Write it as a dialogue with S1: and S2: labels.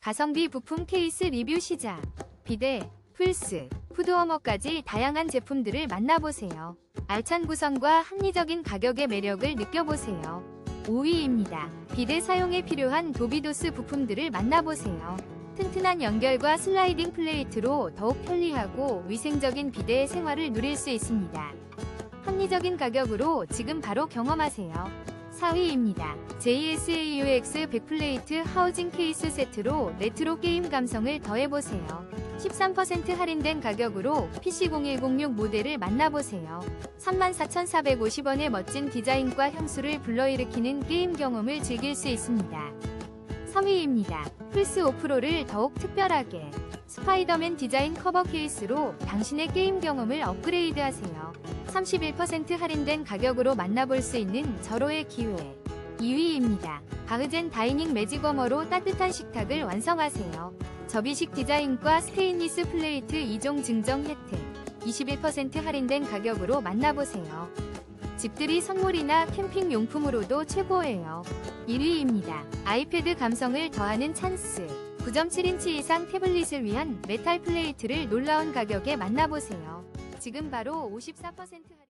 S1: 가성비 부품 케이스 리뷰 시작. 비데, 플스, 푸드워머까지 다양한 제품들을 만나보세요. 알찬 구성과 합리적인 가격의 매력을 느껴보세요. 5위입니다. 비데 사용에 필요한 도비도스 부품들을 만나보세요. 튼튼한 연결과 슬라이딩 플레이트로 더욱 편리하고 위생적인 비데 생활을 누릴 수 있습니다. 합리적인 가격으로 지금 바로 경험하세요. 4위입니다. JSAUX 백플레이트 하우징 케이스 세트로 레트로 게임 감성을 더해보세요. 13% 할인된 가격으로 PC0106 모델을 만나보세요. 34,450원의 멋진 디자인과 향수를 불러일으키는 게임 경험을 즐길 수 있습니다. 3위입니다. 플스 5 프로를 더욱 특별하게 스파이더맨 디자인 커버 케이스로 당신의 게임 경험을 업그레이드하세요. 31% 할인된 가격으로 만나볼 수 있는 절호의 기회. 2위입니다. 바흐젠 다이닝 매직워머로 따뜻한 식탁을 완성하세요. 접이식 디자인과 스테인리스 플레이트 2종 증정 혜택. 21% 할인된 가격으로 만나보세요. 집들이 선물이나 캠핑 용품으로도 최고예요. 1위입니다. 아이패드 감성을 더하는 찬스. 9.7인치 이상 태블릿을 위한 메탈 플레이트를 놀라운 가격에 만나보세요. 지금 바로 54% 할인.